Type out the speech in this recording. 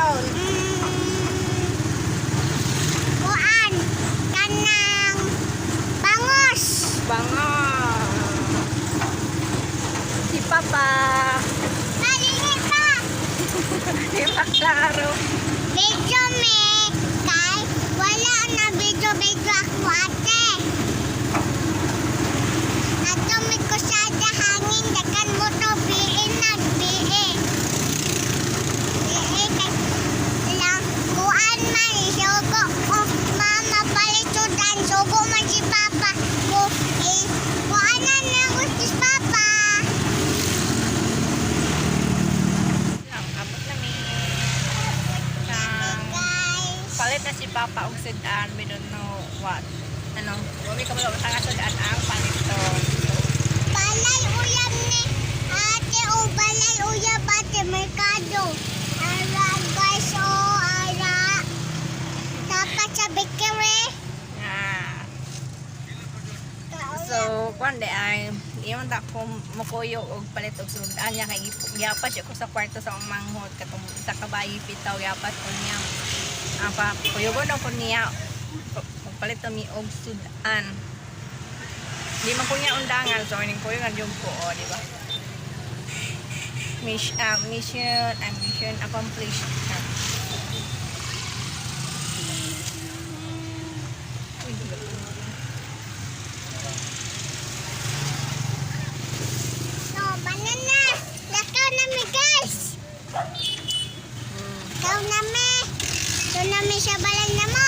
taon? Mm, kuan, kanang bangos. Bangos. Si Papa. Maliit pa. Di maklaro. Palit na si Papa og sedan. We don't know what. Ano? Wami ka ba sa sedan ang palit to. Balay uyab ni ate o balay uyab ate merkado. Ara guys o ara. Dapat sa bakery. Ah. So, kwan de ay iyon ta ko mukuyo og palit og sundan niya kay giyapas ko sa kwarto sa akong manghod katong sa kabayi pitaw yapas ko niya. Apa kuyogon ako niya og palit mi og sudan. Di man ko niya undangan so ning kuyo nga jud ko oh, di ba? Mission, ah, mission, ah, mission accomplished. Ah. Uy, No, banana. Lakaw na mi guys. Mm. Lakaw na. Doon namin siya balan naman.